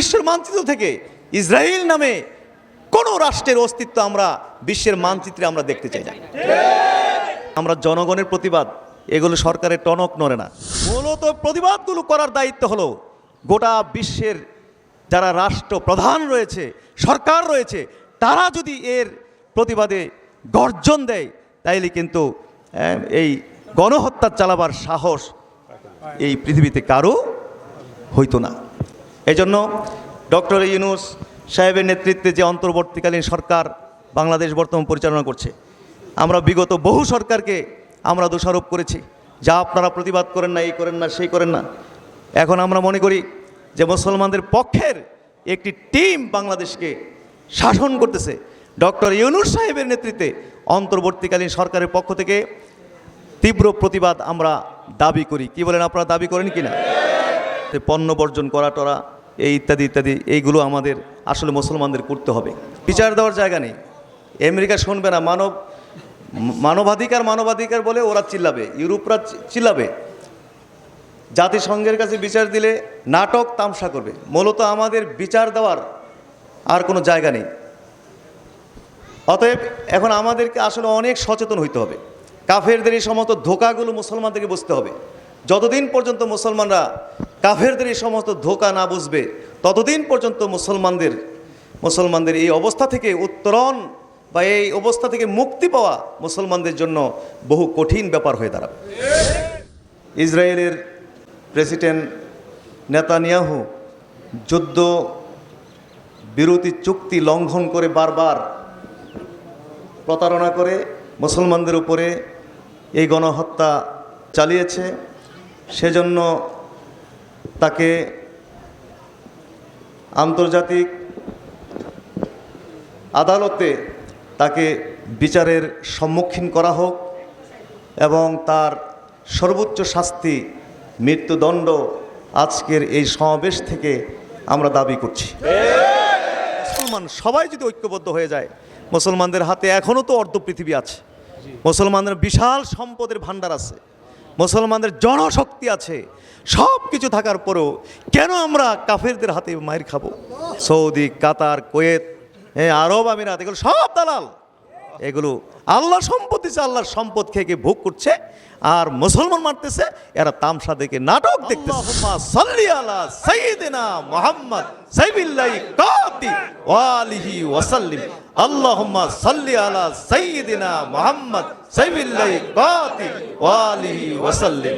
বিশ্বের মানচিত্র থেকে ইসরায়েল নামে কোনো রাষ্ট্রের অস্তিত্ব আমরা বিশ্বের মানচিত্রে আমরা দেখতে চাই না। আমরা জনগণের প্রতিবাদ, এগুলো সরকারের টনক নড়ে না। মূলত প্রতিবাদগুলো করার দায়িত্ব হলো গোটা বিশ্বের যারা রাষ্ট্র প্রধান রয়েছে, সরকার রয়েছে, তারা যদি এর প্রতিবাদে গর্জন দেয়, তাইলে কিন্তু এই গণহত্যা চালাবার সাহস এই পৃথিবীতে কারও হইতো না। এজন্য ডক্টর ইউনুস সাহেবের নেতৃত্বে যে অন্তর্বর্তীকালীন সরকার বাংলাদেশ বর্তমান পরিচালনা করছে, আমরা বিগত বহু সরকারকে আমরা দোষারোপ করেছি। যা আপনারা প্রতিবাদ করেন না, এই করেন না, সেই করেন না। এখন আমরা মনে করি যে মুসলমানদের পক্ষের একটি টিম বাংলাদেশকে শাসন করতেছে। ডক্টর ইউনুস সাহেবের নেতৃত্বে অন্তর্বর্তীকালীন সরকারের পক্ষ থেকে তীব্র প্রতিবাদ আমরা দাবি করি। কি বলেন আপনারা, দাবি করেন কি না? পণ্য বর্জন করা টরা এই ইত্যাদি ইত্যাদি, এইগুলো আমাদের আসলে মুসলমানদের করতে হবে। বিচার দেওয়ার জায়গা নেই। আমেরিকা শুনবে না, মানব, মানবাধিকার মানবাধিকার বলে ওরা চিল্লাবে, ইউরোপরা চিল্লাবে। জাতিসংঘের কাছে বিচার দিলে নাটক তামসা করবে। মূলত আমাদের বিচার দেওয়ার আর কোনো জায়গা নেই। অতএব এখন আমাদেরকে আসলে অনেক সচেতন হইতে হবে। কাফেরদের এই সমস্ত ধোকাগুলো মুসলমানদেরকে বুঝতে হবে। যতদিন পর্যন্ত মুসলমানরা কাফেরদের এই সমস্ত ধোকা না বুঝবে, ততদিন পর্যন্ত মুসলমানদের মুসলমানদের এই অবস্থা থেকে উত্তরণ বা এই অবস্থা থেকে মুক্তি পাওয়া মুসলমানদের জন্য বহু কঠিন ব্যাপার হয়ে দাঁড়াবে। ইসরায়েলের প্রেসিডেন্ট নেতানিয়াহু যুদ্ধ বিরতি চুক্তি লঙ্ঘন করে বারবার প্রতারণা করে মুসলমানদের উপরে এই গণহত্যা চালিয়েছে। সেজন্য তাকে আন্তর্জাতিক আদালতে তাকে বিচারের সম্মুখীন করা হোক এবং তার সর্বোচ্চ শাস্তি মৃত্যুদণ্ড আজকের এই সমাবেশ থেকে আমরা দাবি করছি। মুসলমান সবাই যদি ঐক্যবদ্ধ হয়ে যায়, মুসলমানদের হাতে এখনও তো অর্ধ পৃথিবী আছে। মুসলমানদের বিশাল সম্পদের ভাণ্ডার আছে। মুসলমানদের জনশক্তি আছে। সব কিছু থাকার পরেও কেন আমরা কাফেরদের হাতে মায়ের খাব? সৌদি, কাতার, কোয়েত হ্যাঁ আরব আমিরাত, এগুলো সব দালাল। এগুলো আল্লাহ সম্পদ দিচ্ছে আল্লাহর সম্পদ খেয়ে ভোগ করছে আর মুসলমান মারতেছে এরা তামসা দেখে নাটক দেখতেছে। সাল্লি কাতি ওয়ালিহি ওয়াসাল্লিম। কাতি ওয়ালিহি ওয়াসাল্লিম।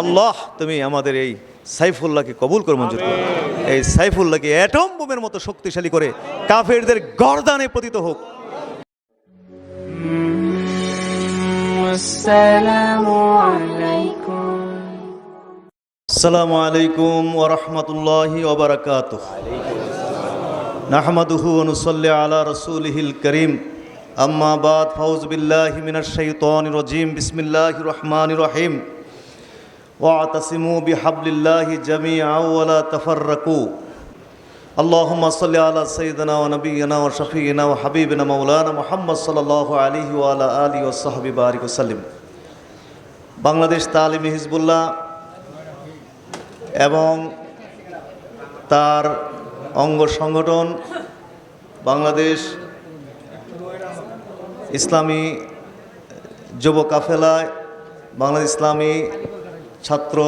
আল্লাহ তুমি আমাদের এই সাইফুল্লাহকে কবুল করে মঞ্জুর করে এই সাইফুল্লাহকে অ্যাটম বোমের মতো শক্তিশালী করে কাফেরদের গরদানে পতিত হোক। আসসালামু আলাইকুম। আলা রাসূলিহিল কারীম। আম্মা বাদ ফাউজ বিল্লাহি মিনাশ শাইতানির রাজীম। বিসমিল্লাহির ওয়াতাসিমু বিহাবলিল্লাহি জামিআ ওয়া লা তাফাররাকু اللهم صل على سيدنا ونبينا وشفينا وحبيبنا مولانا محمد صلى الله عليه وعلى آله وصحبه بارك وسلم বাংলাদেশ তালিমি হিজবুল্লাহ এবং তার অঙ্গ সংগঠন বাংলাদেশ ইসলামী যুব কাফেলায় বাংলাদেশ ইসলামী ছাত্র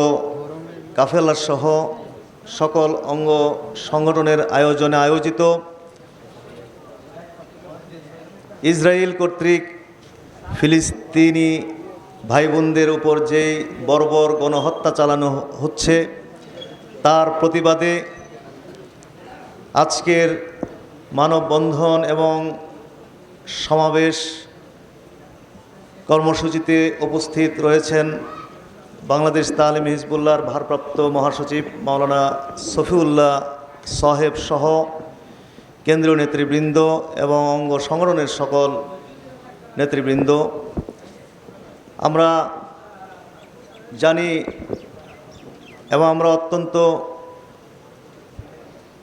কাফেলা সহ সকল অঙ্গ সংগঠনের আয়োজনে আয়োজিত ইসরায়েল কর্তৃক ফিলিস্তিনি ভাই বোনদের উপর যেই বর্বর গণহত্যা চালানো হচ্ছে, তার প্রতিবাদে আজকের মানববন্ধন এবং সমাবেশ কর্মসূচিতে উপস্থিত রয়েছেন বাংলাদেশ তালিম হিজবুল্লাহর ভারপ্রাপ্ত মহাসচিব মাওলানা সফিউল্লাহ সাহেব সহ কেন্দ্রীয় নেতৃবৃন্দ এবং অঙ্গ সংগঠনের সকল নেতৃবৃন্দ। আমরা জানি এবং আমরা অত্যন্ত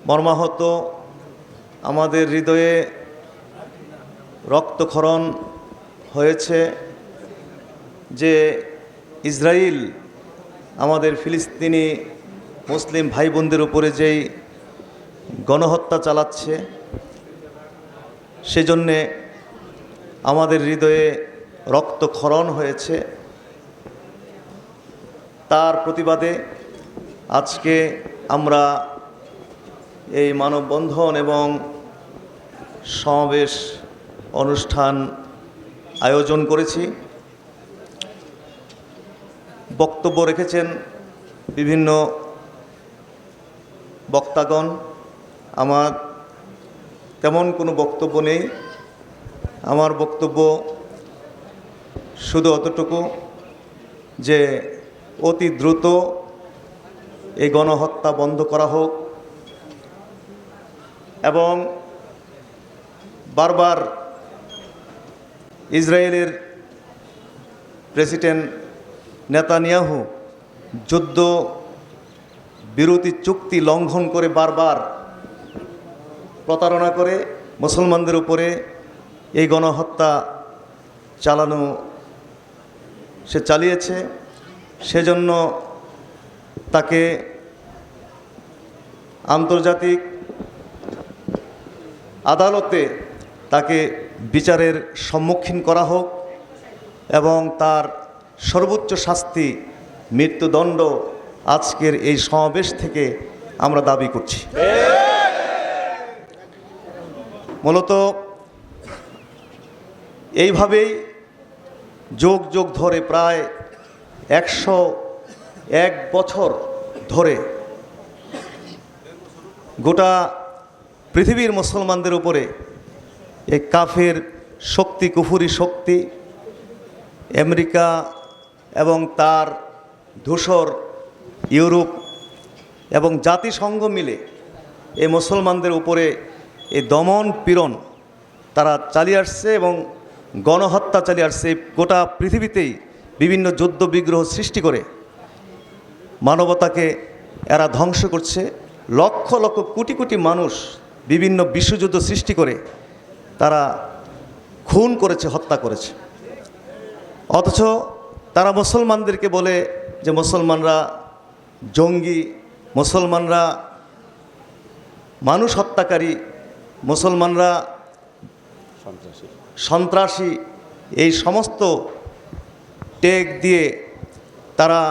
মর্মাহত আমাদের হৃদয়ে রক্তক্ষরণ হয়েছে যে ইসরায়েল আমাদের ফিলিস্তিনি মুসলিম ভাই বোনদের উপরে যেই গণহত্যা চালাচ্ছে, সেজন্যে আমাদের হৃদয়ে রক্তক্ষরণ হয়েছে। তার প্রতিবাদে আজকে আমরা এই মানববন্ধন এবং সমাবেশ অনুষ্ঠান আয়োজন করেছি। বক্তব্য রেখেছেন বিভিন্ন বক্তাগণ। আমার তেমন কোনো বক্তব্য নেই। আমার বক্তব্য শুধু অতটুকু যে অতি দ্রুত এই গণহত্যা বন্ধ করা হোক এবং বারবার ইসরায়েলের প্রেসিডেন্ট নেতানিয়াহু যুদ্ধ বিরতি চুক্তি লঙ্ঘন করে বারবার প্রতারণা করে মুসলমানদের উপরে এই গণহত্যা চালানো সে চালিয়েছে, সেজন্য তাকে আন্তর্জাতিক আদালতে তাকে বিচারের সম্মুখীন করা হোক এবং তার সর্বোচ্চ শাস্তি, মৃত্যুদণ্ড আজকের এই সমাবেশ থেকে আমরা দাবি করছি। মূলত এইভাবেই যোগ যোগ ধরে প্রায় একশো এক বছর ধরে গোটা পৃথিবীর মুসলমানদের উপরে এই কাফের শক্তি, কুফুরি শক্তি, আমেরিকা এবং তার ধূসর ইউরোপ এবং জাতিসংঘ মিলে এই মুসলমানদের উপরে এই দমন পীড়ন তারা চালিয়ে আসছে এবং গণহত্যা চালিয়ে আসছে। গোটা পৃথিবীতেই বিভিন্ন যুদ্ধ বিগ্রহ সৃষ্টি করে মানবতাকে এরা ধ্বংস করছে। লক্ষ লক্ষ কোটি কোটি মানুষ বিভিন্ন বিশ্বযুদ্ধ সৃষ্টি করে তারা খুন করেছে, হত্যা করেছে। অথচ তারা মুসলমানদেরকে বলে যে মুসলমানরা জঙ্গি মুসলমানরা মানুষ হত্যাকারী মুসলমানরা সন্ত্রাসী। এই সমস্ত টেক দিয়ে তারা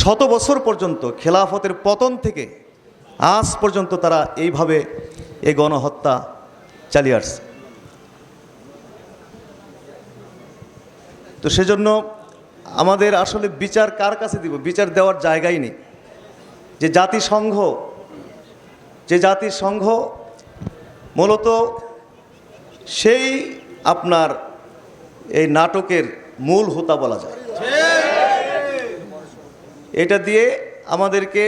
শত বছর পর্যন্ত খেলাফতের পতন থেকে আজ পর্যন্ত তারা এইভাবে এই গণহত্যা চালিয়ে আসছে। তো সেজন্য আমাদের আসলে বিচার কার কাছে দিব? বিচার দেওয়ার জায়গাই নেই। যে জাতিসংঘ যে জাতিসংঘ মূলত সেই আপনার এই নাটকের মূল হোতা বলা যায়। এটা দিয়ে আমাদেরকে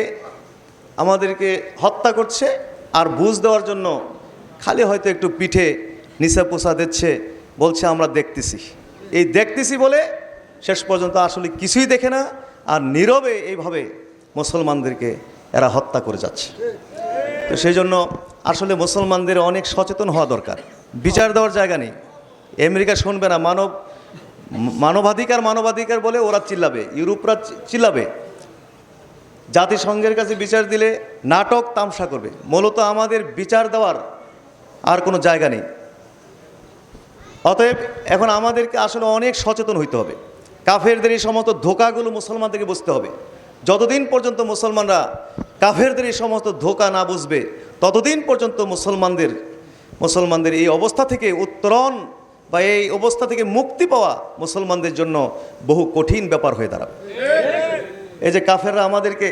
আমাদেরকে হত্যা করছে আর বুঝ দেওয়ার জন্য খালি হয়তো একটু পিঠে নিচে পোষা দিচ্ছে বলছে, আমরা দেখতেছি। এই দেখতেছি বলে শেষ পর্যন্ত আসলে কিছুই দেখে না, আর নীরবে এইভাবে মুসলমানদেরকে এরা হত্যা করে যাচ্ছে। তো সেই জন্য আসলে মুসলমানদের অনেক সচেতন হওয়া দরকার। বিচার দেওয়ার জায়গা নেই। আমেরিকা শুনবে না, মানব, মানবাধিকার মানবাধিকার বলে ওরা চিল্লাবে, ইউরোপরা চিল্লাবে। জাতিসংঘের কাছে বিচার দিলে নাটক তামসা করবে। মূলত আমাদের বিচার দেওয়ার আর কোনো জায়গা নেই। অতএব এখন আমাদেরকে আসলে অনেক সচেতন হইতে হবে। কাফেরদের এই সমস্ত ধোকাগুলো মুসলমানদেরকে বুঝতে হবে। যতদিন পর্যন্ত মুসলমানরা কাফেরদের এই সমস্ত ধোকা না বুঝবে, ততদিন পর্যন্ত মুসলমানদের মুসলমানদের এই অবস্থা থেকে উত্তরণ বা এই অবস্থা থেকে মুক্তি পাওয়া মুসলমানদের জন্য বহু কঠিন ব্যাপার হয়ে দাঁড়াবে। এই যে কাফেররা আমাদেরকে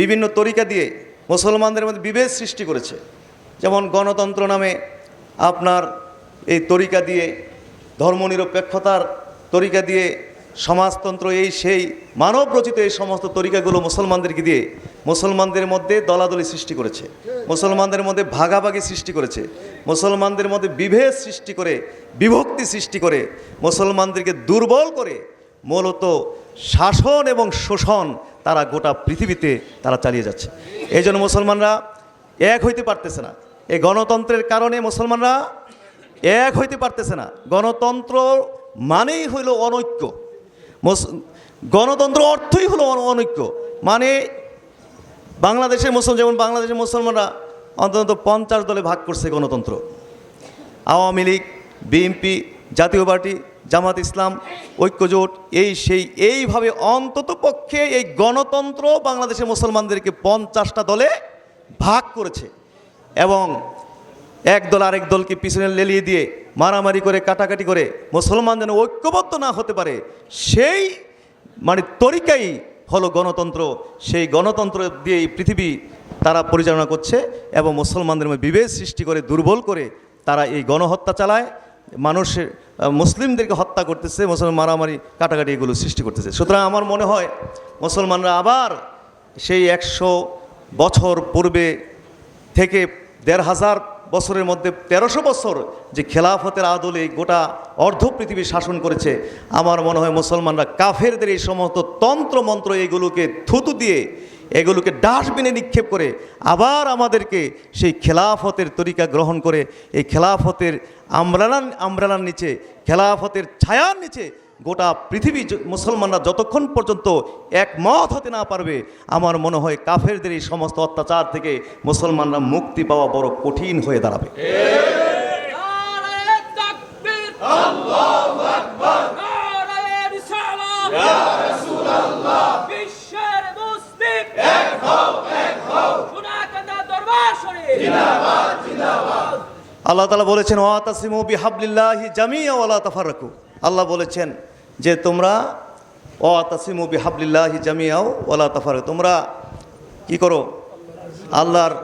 বিভিন্ন তরিকা দিয়ে মুসলমানদের মধ্যে বিভেদ সৃষ্টি করেছে। যেমন গণতন্ত্র নামে আপনার এই তরিকা দিয়ে ধর্মনিরপেক্ষতার তরিকা দিয়ে সমাজতন্ত্র এই সেই মানব রচিত এই সমস্ত তরিকাগুলো মুসলমানদেরকে দিয়ে মুসলমানদের মধ্যে দলাদলি সৃষ্টি করেছে, মুসলমানদের মধ্যে ভাগাভাগি সৃষ্টি করেছে, মুসলমানদের মধ্যে বিভেদ সৃষ্টি করে, বিভক্তি সৃষ্টি করে, মুসলমানদেরকে দুর্বল করে মূলত শাসন এবং শোষণ তারা গোটা পৃথিবীতে তারা চালিয়ে যাচ্ছে। এই জন্য মুসলমানরা এক হইতে পারতেছে না। এই গণতন্ত্রের কারণে মুসলমানরা এক হইতে পারতেছে না। গণতন্ত্র মানেই হইল অনৈক্য। গণতন্ত্র অর্থই হলো অন- অনৈক্য। মানে বাংলাদেশের মুসলমান, যেমন বাংলাদেশের মুসলমানরা অন্তত পঞ্চাশ দলে ভাগ করছে গণতন্ত্র। আওয়ামী লীগ, বিএনপি, জাতীয় পার্টি, জামাত ইসলাম, ঐক্যজোট, এই সেই, এইভাবে অন্তত পক্ষে এই গণতন্ত্র বাংলাদেশের মুসলমানদেরকে পঞ্চাশটা দলে ভাগ করেছে। এবং এক দল আরেক দলকে পিছনে লেলিয়ে দিয়ে মারামারি করে, কাটাকাটি করে মুসলমান যেন ঐক্যবদ্ধ না হতে পারে, সেই মানে তরিকাই হলো গণতন্ত্র। সেই গণতন্ত্র দিয়ে এই পৃথিবী তারা পরিচালনা করছে এবং মুসলমানদের মধ্যে বিভেদ সৃষ্টি করে, দুর্বল করে তারা এই গণহত্যা চালায়। মানুষের মুসলিমদেরকে হত্যা করতেছে, মুসলমান মারামারি, কাটাকাটি এগুলো সৃষ্টি করতেছে। সুতরাং আমার মনে হয় মুসলমানরা আবার সেই একশো বছর পূর্বে থেকে দেড় হাজার বছরের মধ্যে তেরোশো বছর যে খেলাফতের আদলে গোটা অর্ধ পৃথিবী শাসন করেছে, আমার মনে হয় মুসলমানরা কাফেরদের এই সমস্ত তন্ত্র মন্ত্র এগুলোকে থুতু দিয়ে, এগুলোকে ডাস্টবিনে নিক্ষেপ করে আবার আমাদেরকে সেই খেলাফতের তরিকা গ্রহণ করে, এই খেলাফতের আমরালান আমরালার নিচে, খেলাফতের ছায়ার নিচে গোটা পৃথিবী মুসলমানরা যতক্ষণ পর্যন্ত একমত হতে না পারবে, আমার মনে হয় কাফেরদের এই সমস্ত অত্যাচার থেকে মুসলমানরা মুক্তি পাওয়া বড় কঠিন হয়ে দাঁড়াবে। এক এক আল্লাহ তালা বলেছেন ওয়াতাসিমু বিহাবলিল্লাহি জামিয়া ওয়ালা তাফারাকু আল্লাহ বলেছেন যে তোমরা ওয়াতাসিমু বিহাবলিল্লাহি জামিয়াও ওলা তাফারাকু তোমরা কি করো? আল্লাহর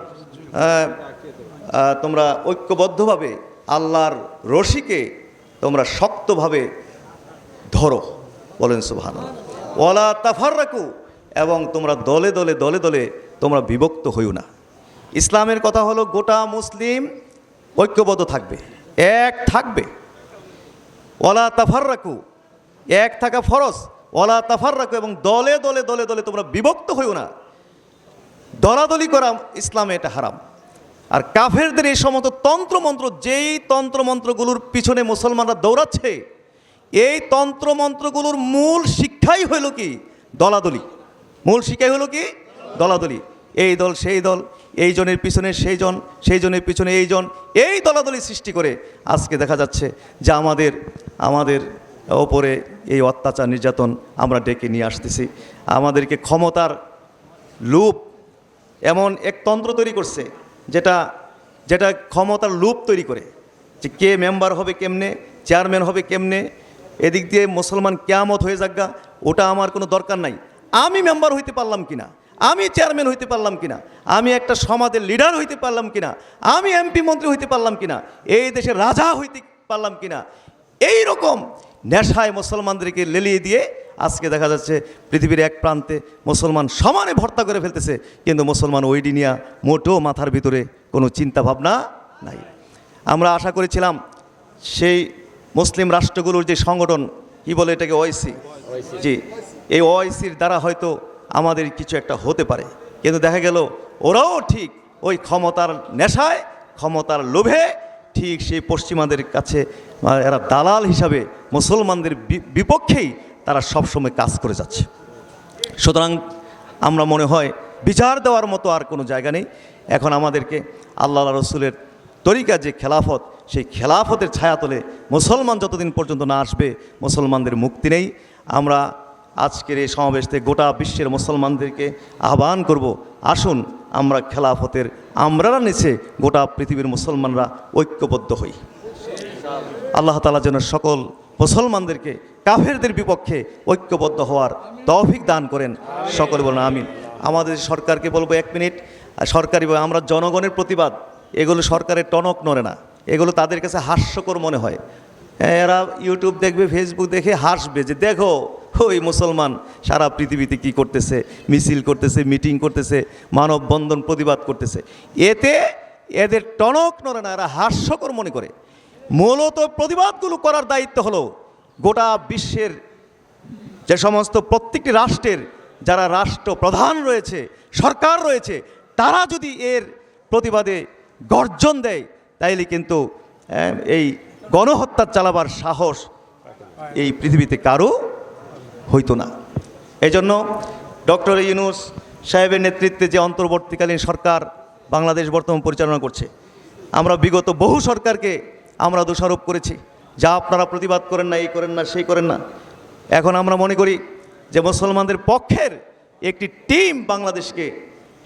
তোমরা ঐক্যবদ্ধভাবে আল্লাহর রশিকে তোমরা শক্তভাবে ধরো। বলেন সুবহান ওয়ালা তাফারাকু এবং তোমরা দলে দলে দলে দলে তোমরা বিভক্ত হইও না। ইসলামের কথা হলো গোটা মুসলিম ঐক্যবদ্ধ থাকবে, এক থাকবে। ওলা তাফাররাকু এক থাকা ফরজ। ওলা তাফার রাখো এবং দলে দলে দলে দলে তোমরা বিভক্ত হইও না। দলাদলি করা ইসলামে এটা হারাম। আর কাফেরদের এই সমস্ত তন্ত্রমন্ত্র, যেই তন্ত্রমন্ত্রগুলোর পিছনে মুসলমানরা দৌড়াচ্ছে, এই তন্ত্রমন্ত্রগুলোর মূল শিক্ষাই হইল কি? দলাদলি। মূল শিক্ষাই হলো কি? দলাদলি। এই দল, সেই দল, এই জনের পিছনে সেই জন, সেই জনের পিছনে এই জন। এই দলাদলি সৃষ্টি করে আজকে দেখা যাচ্ছে যে আমাদের আমাদের ওপরে এই অত্যাচার নির্যাতন আমরা ডেকে নিয়ে আসতেছি। আমাদেরকে ক্ষমতার লুপ এমন এক তন্ত্র তৈরি করছে, যেটা যেটা ক্ষমতার লুপ তৈরি করে যে কে মেম্বার হবে কেমনে, চেয়ারম্যান হবে কেমনে, এদিক দিয়ে মুসলমান কেয়ামত হয়ে যাগা ওটা আমার কোনো দরকার নাই। আমি মেম্বার হইতে পারলাম কিনা? আমি চেয়ারম্যান হইতে পারলাম কিনা? আমি একটা সমাজের লিডার হইতে পারলাম কিনা? আমি এমপি মন্ত্রী হইতে পারলাম কিনা? এই দেশের রাজা হইতে পারলাম কিনা? এই রকম নেশায় মুসলমানদেরকে লেলিয়ে দিয়ে আজকে দেখা যাচ্ছে পৃথিবীর এক প্রান্তে মুসলমান সমানে ভর্তা করে ফেলতেছে কিন্তু মুসলমান ওইডি নিয়া মোটেও মাথার ভিতরে কোনো চিন্তা ভাবনা নাই। আমরা আশা করেছিলাম সেই মুসলিম রাষ্ট্রগুলোর যে সংগঠন কি বলে এটাকে ওআইসি জি এই ওআইসির দ্বারা হয়তো আমাদের কিছু একটা হতে পারে। কিন্তু দেখা গেল ওরাও ঠিক ওই ক্ষমতার নেশায় ক্ষমতার লোভে ঠিক সেই পশ্চিমাদের কাছে এরা দালাল হিসাবে মুসলমানদের বিপক্ষেই তারা সবসময় কাজ করে যাচ্ছে। সুতরাং আমরা মনে হয় বিচার দেওয়ার মতো আর কোনো জায়গা নেই। এখন আমাদেরকে আল্লাহ রসুলের তরিকা যে খেলাফত, সেই খেলাফতের ছায়াতলে মুসলমান যতদিন পর্যন্ত না আসবে, মুসলমানদের মুক্তি নেই। আমরা আজকের এই সমাবেশ থেকে গোটা বিশ্বের মুসলমানদেরকে আহ্বান করব, আসুন আমরা খেলাফতের আমরারা নিচে গোটা পৃথিবীর মুসলমানরা ঐক্যবদ্ধ হই। আল্লাহ তালা যেন সকল মুসলমানদেরকে কাফেরদের বিপক্ষে ঐক্যবদ্ধ হওয়ার তৌফিক দান করেন। সকল বলেন আমিন। আমাদের সরকারকে বলব এক মিনিট। সরকারি আমরা জনগণের প্রতিবাদ। এগুলো সরকারের টনক নড়ে না। এগুলো তাদের কাছে হাস্যকর মনে হয়। এরা ইউটিউব দেখবে ফেসবুক দেখে হাসবে যে, দেখো ওই মুসলমান সারা পৃথিবীতে কি করতেছে? মিছিল করতেছে, মিটিং করতেছে, মানববন্ধন প্রতিবাদ করতেছে। এতে এদের টনক নড়ে না, এরা হাস্যকর মনে করে। মূলত প্রতিবাদগুলো করার দায়িত্ব হলো গোটা বিশ্বের যে সমস্ত প্রত্যেকটি রাষ্ট্রের যারা রাষ্ট্র প্রধান রয়েছে, সরকার রয়েছে, তারা যদি এর প্রতিবাদে গর্জন দেয়, তাইলে কিন্তু এই গণহত্যা চালাবার সাহস এই পৃথিবীতে কারও হইতো না। এই জন্য ডক্টর ইউনুস সাহেবের নেতৃত্বে যে অন্তর্বর্তীকালীন সরকার বাংলাদেশ বর্তমান পরিচালনা করছে, আমরা বিগত বহু সরকারকে আমরা দোষারোপ করেছি। যা আপনারা প্রতিবাদ করেন না, এই করেন না, সেই করেন না। এখন আমরা মনে করি যে মুসলমানদের পক্ষের একটি টিম বাংলাদেশকে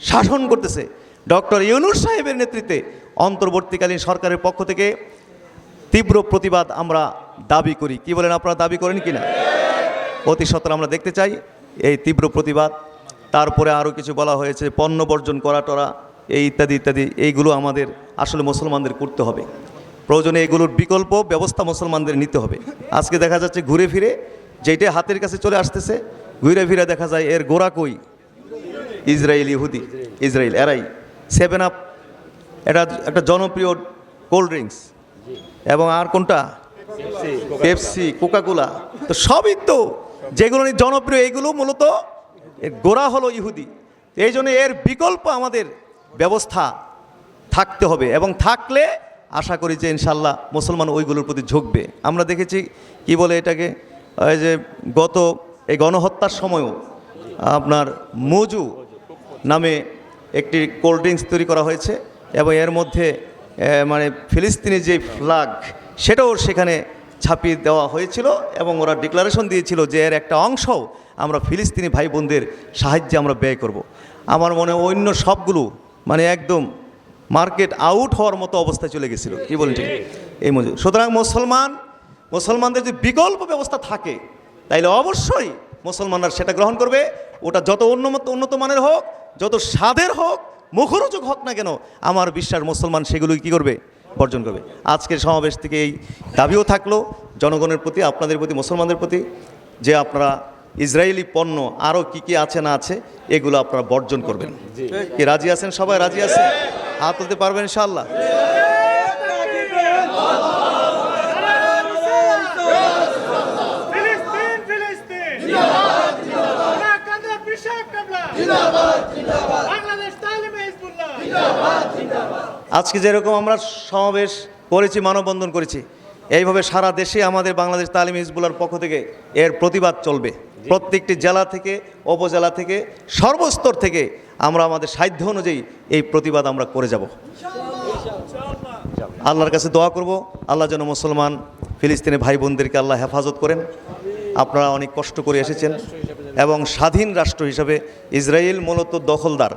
শাসন করতেছে। ডক্টর ইউনুস সাহেবের নেতৃত্বে অন্তর্বর্তীকালীন সরকারের পক্ষ থেকে তীব্র প্রতিবাদ আমরা দাবি করি। কি বলেন আপনারা, দাবি করেন কি না অতি সত্তর আমরা দেখতে চাই এই তীব্র প্রতিবাদ। তারপরে আরও কিছু বলা হয়েছে পণ্য বর্জন করা টরা এই ইত্যাদি ইত্যাদি এইগুলো আমাদের আসলে মুসলমানদের করতে হবে। প্রয়োজনে এগুলোর বিকল্প ব্যবস্থা মুসলমানদের নিতে হবে। আজকে দেখা যাচ্ছে ঘুরে ফিরে যেটা হাতের কাছে চলে আসতেছে ঘুরে ফিরে দেখা যায় এর গোড়া কই? ইসরায়েল ইহুদি ইসরায়েল এরাই। সেভেন আপ এটা একটা জনপ্রিয় কোল্ড ড্রিঙ্কস। এবং আর কোনটা? Pepsi Coca Cola. তো সবই তো যেগুলো জনপ্রিয় এইগুলো মূলত গোড়া হলো ইহুদি। এই জন্য এর বিকল্প আমাদের ব্যবস্থা থাকতে হবে এবং থাকলে আশা করি যে ইনশাল্লাহ মুসলমান ওইগুলোর প্রতি ঝুঁকবে। আমরা দেখেছি কি বলে এটাকে ওই যে গত এই গণহত্যার সময়ও আপনার মজু নামে একটি কোল্ড ড্রিঙ্কস তৈরি করা হয়েছে এবং এর মধ্যে মানে ফিলিস্তিনি যে ফ্লাগ সেটাও সেখানে ছাপিয়ে দেওয়া হয়েছিল এবং ওরা ডিক্লারেশন দিয়েছিল যে এর একটা অংশ আমরা ফিলিস্তিনি ভাই বোনদের সাহায্যে আমরা ব্যয় করব। আমার মনে অন্য সবগুলো মানে একদম মার্কেট আউট হওয়ার মতো অবস্থায় চলে গেছিল। কি বলেন ঠিক? এই মজুর সুতরাং মুসলমান, মুসলমানদের যদি বিকল্প ব্যবস্থা থাকে, তাইলে অবশ্যই মুসলমানরা সেটা গ্রহণ করবে। ওটা যত উন্নত উন্নত মানের হোক, যত স্বাদের হোক, মুখরোচক হোক না কেন, আমার বিশ্বাস মুসলমান সেগুলো কি করবে? বর্জন করবে। আজকের সমাবেশ থেকে এই দাবিও থাকল, জনগণের প্রতি, আপনাদের প্রতি, মুসলমানদের প্রতি, যে আপনারা ইসরায়েলি পণ্য আরও কি কি আছে না আছে, এগুলো আপনারা বর্জন করবেন। কি রাজি আছেন সবাই? রাজি আছেন? হাত তুলতে পারবেন ইনশাল্লাহ জিন্দাবাদ জিন্দাবাদ কাদের পিশাব কাবলা জিন্দাবাদ জিন্দাবাদ বাংলাদেশ তালিমে হিজবুল্লাহ আজকে যেরকম আমরা সমাবেশ করেছি মানববন্ধন করেছি এইভাবে সারা দেশে আমাদের বাংলাদেশ তালিম হিজবুল্লার পক্ষ থেকে এর প্রতিবাদ চলবে। প্রত্যেকটি জেলা থেকে উপজেলা থেকে সর্বস্তর থেকে আমরা আমাদের সাধ্য অনুযায়ী এই প্রতিবাদ আমরা করে যাব। আল্লাহর কাছে দোয়া করব আল্লাহ যেন মুসলমান ফিলিস্তিনি ভাই বোনদেরকে আল্লাহ হেফাজত করেন। আপনারা অনেক কষ্ট করে এসেছেন। এবং স্বাধীন রাষ্ট্র হিসাবে ইসরায়েল মূলত দখলদার।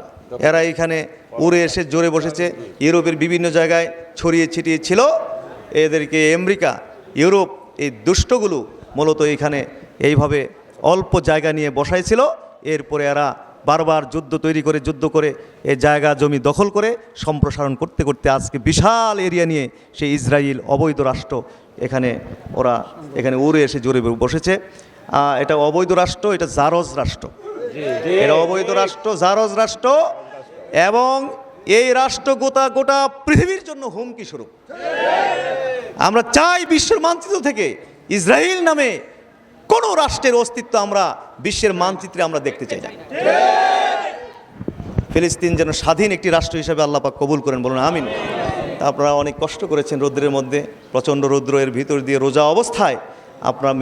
এরা এখানে উড়ে এসে জোরে বসেছে ইউরোপের বিভিন্ন জায়গায় ছড়িয়ে ছিটিয়ে ছিল। এদেরকে আমেরিকা ইউরোপ এই দুষ্টগুলো মূলত এখানে এইভাবে অল্প জায়গা নিয়ে বসাইছিল। এরপরে এরা বারবার যুদ্ধ তৈরি করে যুদ্ধ করে এ জায়গা জমি দখল করে সম্প্রসারণ করতে করতে আজকে বিশাল এরিয়া নিয়ে সেই ইসরায়েল অবৈধ রাষ্ট্র এখানে ওরা এখানে উড়ে এসে জোরে বসেছে। এটা অবৈধ রাষ্ট্র এটা জারজ রাষ্ট্র। এটা অবৈধ রাষ্ট্র জারজ রাষ্ট্র এবং এই রাষ্ট্র গোটা গোটা পৃথিবীর জন্য হুমকি স্বরূপ। আমরা চাই বিশ্বের মানচিত্র থেকে ইসরায়েল নামে কোনো রাষ্ট্রের অস্তিত্ব আমরা বিশ্বের মানচিত্রে আমরা দেখতে চাই না। ফিলিস্তিন যেন স্বাধীন একটি রাষ্ট্র হিসেবে আল্লাপাক কবুল করেন বলুন আমিন। আপনারা অনেক কষ্ট করেছেন রৌদ্রের মধ্যে প্রচণ্ড রৌদ্র এর ভিতর দিয়ে রোজা অবস্থায় আপনারা